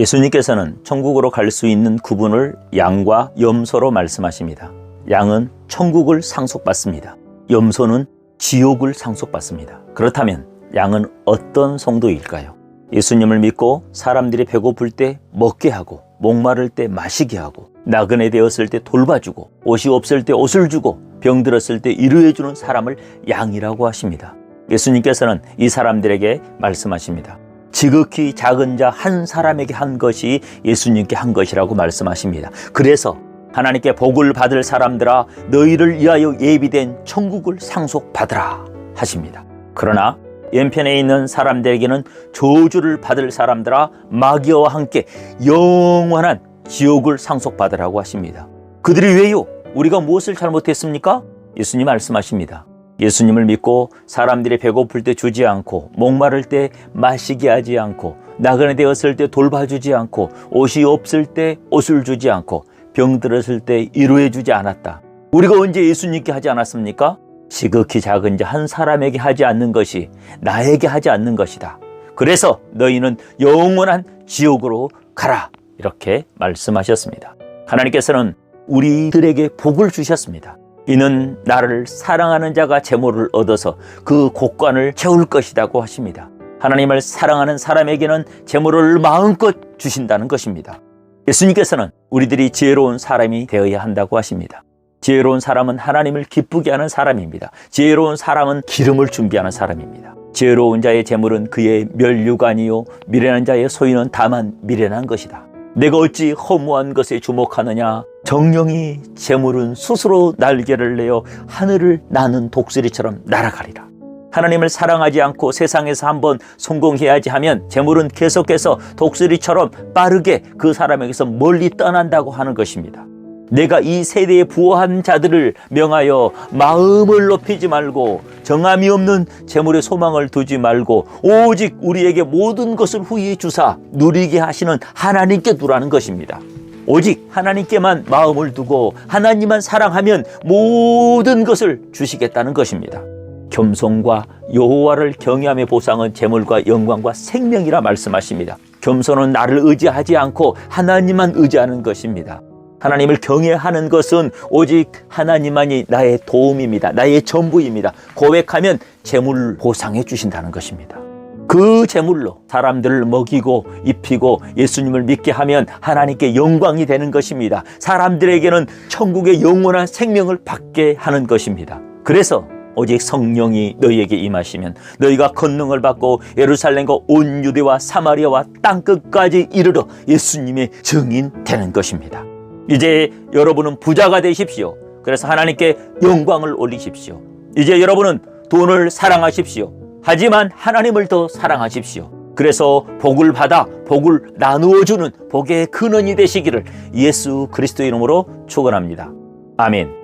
예수님께서는 천국으로 갈 수 있는 구분을 양과 염소로 말씀하십니다. 양은 천국을 상속받습니다. 염소는 지옥을 상속받습니다. 그렇다면 양은 어떤 성도일까요? 예수님을 믿고 사람들이 배고플 때 먹게 하고 목마를 때 마시게 하고 나그네 되었을 때 돌봐주고 옷이 없을 때 옷을 주고 병들었을 때 위로해주는 사람을 양이라고 하십니다. 예수님께서는 이 사람들에게 말씀하십니다. 지극히 작은 자 한 사람에게 한 것이 예수님께 한 것이라고 말씀하십니다. 그래서 하나님께 복을 받을 사람들아 너희를 위하여 예비된 천국을 상속받으라 하십니다. 그러나 왼편에 있는 사람들에게는 저주를 받을 사람들아 마귀와 함께 영원한 지옥을 상속받으라고 하십니다. 그들이 왜요? 우리가 무엇을 잘못했습니까? 예수님 말씀하십니다. 예수님을 믿고 사람들이 배고플 때 주지 않고 목마를 때 마시게 하지 않고 나그네 되었을 때 돌봐주지 않고 옷이 없을 때 옷을 주지 않고 병들었을 때 위로해 주지 않았다. 우리가 언제 예수님께 하지 않았습니까? 지극히 작은 자 한 사람에게 하지 않는 것이 나에게 하지 않는 것이다. 그래서 너희는 영원한 지옥으로 가라. 이렇게 말씀하셨습니다. 하나님께서는 우리들에게 복을 주셨습니다. 이는 나를 사랑하는 자가 재물을 얻어서 그 곡관을 채울 것이라고 하십니다. 하나님을 사랑하는 사람에게는 재물을 마음껏 주신다는 것입니다. 예수님께서는 우리들이 지혜로운 사람이 되어야 한다고 하십니다. 지혜로운 사람은 하나님을 기쁘게 하는 사람입니다. 지혜로운 사람은 기름을 준비하는 사람입니다. 지혜로운 자의 재물은 그의 멸류관이요 미련한 자의 소유는 다만 미련한 것이다. 내가 어찌 허무한 것에 주목하느냐? 정령이 재물은 스스로 날개를 내어 하늘을 나는 독수리처럼 날아가리라. 하나님을 사랑하지 않고 세상에서 한번 성공해야지 하면 재물은 계속해서 독수리처럼 빠르게 그 사람에게서 멀리 떠난다고 하는 것입니다. 내가 이 세대에 부호한 자들을 명하여 마음을 높이지 말고 정함이 없는 재물에 소망을 두지 말고 오직 우리에게 모든 것을 후히 주사 누리게 하시는 하나님께 두라는 것입니다. 오직 하나님께만 마음을 두고 하나님만 사랑하면 모든 것을 주시겠다는 것입니다. 겸손과 여호와를 경외함의 보상은 재물과 영광과 생명이라 말씀하십니다. 겸손은 나를 의지하지 않고 하나님만 의지하는 것입니다. 하나님을 경외하는 것은 오직 하나님만이 나의 도움입니다. 나의 전부입니다. 고백하면 재물 보상해 주신다는 것입니다. 그 재물로 사람들을 먹이고 입히고 예수님을 믿게 하면 하나님께 영광이 되는 것입니다. 사람들에게는 천국의 영원한 생명을 받게 하는 것입니다. 그래서 오직 성령이 너희에게 임하시면 너희가 권능을 받고 예루살렘과 온 유대와 사마리아와 땅 끝까지 이르러 예수님의 증인 되는 것입니다. 이제 여러분은 부자가 되십시오. 그래서 하나님께 영광을 올리십시오. 이제 여러분은 돈을 사랑하십시오. 하지만 하나님을 더 사랑하십시오. 그래서 복을 받아 복을 나누어 주는 복의 근원이 되시기를 예수 그리스도 이름으로 축원합니다. 아멘.